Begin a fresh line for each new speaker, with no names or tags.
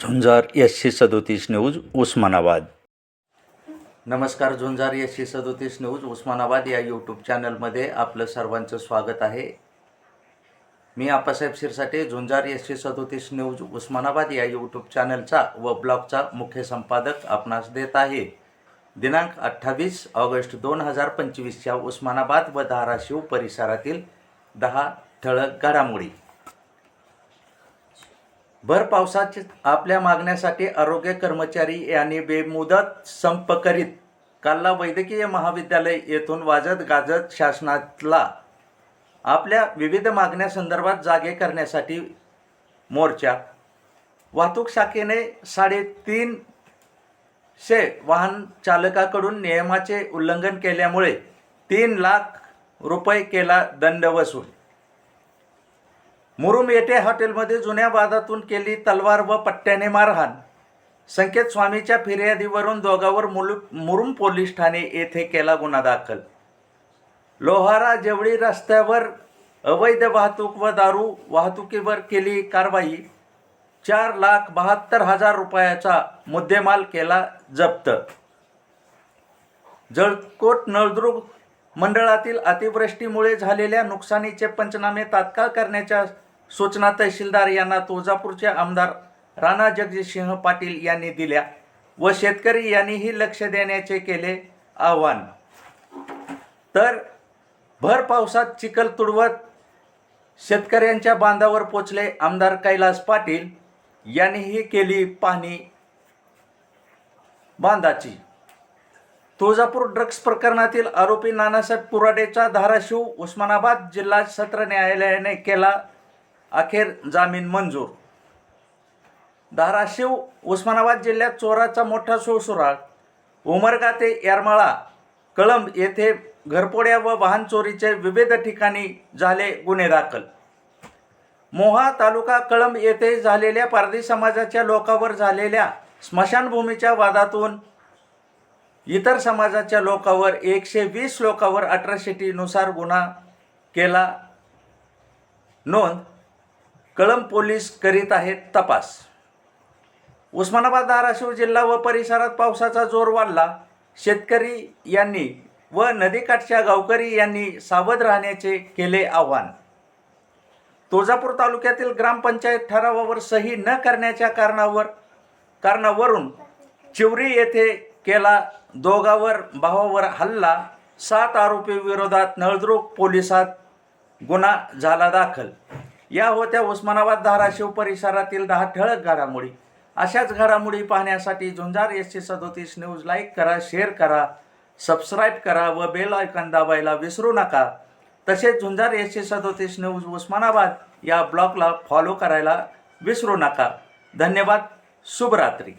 झुंजार एसशे सदोतीस न्यूज उस्मानाबाद. नमस्कार झुंजार एसशे सदोतीस न्यूज उस्मानाबाद या यूट्यूब चॅनलमध्ये आपलं सर्वांचं स्वागत आहे. मी आप्पासाहेब शिरसाटे झुंजार एसशे सदोतीस न्यूज उस्मानाबाद या यूट्यूब चॅनलचा व ब्लॉगचा मुख्य संपादक आपणास देत आहे. दिनांक अठ्ठावीस ऑगस्ट दोन हजार पंचवीसच्या उस्मानाबाद व धाराशिव परिसरातील दहा ठळक घडामोडी. भर पावसाचे आपल्या मागण्यासाठी आरोग्य कर्मचारी यांनी बेमुदत संप करीत काल्ला वैद्यकीय महाविद्यालय येथून वाजत गाजत शासनातला आपल्या विविध मागण्यासंदर्भात जागे करण्यासाठी मोर्चा. वाहतूक शाखेने साडेतीन वाहन चालकाकडून नियमाचे उल्लंघन केल्यामुळे तीन लाख रुपये केला दंड वसूल. मुरुम येथे हॉटेलमध्ये जुन्या वादातून केली तलवार व पट्ट्याने मारहाण. संकेत स्वामीच्या फिर्यादीवरून दोघांवर मुलु मुरुम पोलीस ठाणे येथे केला गुन्हा दाखल. लोहारा जेवळी रस्त्यावर अवैध वाहतूक व दारू वाहतुकीवर केली कारवाई चार लाख बहात्तर हजार रुपयाचा मुद्देमाल केला जप्त. जळकोट नळदुर्ग मंडळातील अतिवृष्टीमुळे झालेल्या नुकसानीचे पंचनामे तात्काळ करण्याच्या सूचना तहसीलदार यांना तुळजापूरचे आमदार राणा जगजितसिंह पाटील यांनी दिल्या व शेतकरी यांनीही लक्ष देण्याचे केले आव्हान. तर भर पावसात चिखल तुडवत शेतकऱ्यांच्या बांधावर पोचले आमदार कैलास पाटील. यांनीही केली पाहणी बांधाची. तुळजापूर ड्रग्ज प्रकरणातील आरोपी नानासाहेब कुराडेचा धाराशिव उस्मानाबाद जिल्हा सत्र न्यायालयाने केला अखेर जामीन मंजूर. धाराशिव उस्मानाबाद जिल्ह्यात चोराचा मोठा सुळसुराळ उमरगा ते येरमाळा कळंब येथे घरपोड्या व वाहन चोरीचे विविध ठिकाणी झाले गुन्हे दाखल. मोहा तालुका कळंब येथे झालेल्या पारधी समाजाच्या लोकावर झालेल्या स्मशानभूमीच्या वादातून इतर समाजाच्या लोकावर एकशे वीस लोकांवर अठराशेटीनुसार गुन्हा केला नोंद कळंब पोलीस करीत आहेत तपास. उस्मानाबाद धाराशिव जिल्हा व परिसरात पावसाचा जोर वाढला. शेतकरी यांनी व नदीकाठच्या गावकरी यांनी सावध राहण्याचे केले आवाहन. तुळजापूर तालुक्यातील ग्रामपंचायत ठरावावर सही न करण्याच्या कारणावर कारणावरून चिवरी येथे केला दोघावर भावावर हल्ला. सात आरोपी विरोधात नळदुर्ग पोलिसात गुन्हा झाला दाखल. या होत्या उस्मानाबाद धाराशिव परिसरातील दहा ठळक घडामोडी. अशाच घडामोडी पाहण्यासाठी झुंजार एस सी सदोतीस न्यूज लाईक करा शेअर करा सबस्क्राईब करा व बेल आयकॉन दाबायला विसरू नका. तसेच झुंजार एस सी सदोतीस न्यूज उस्मानाबाद या ब्लॉगला फॉलो करायला विसरू नका. धन्यवाद शुभरात्री.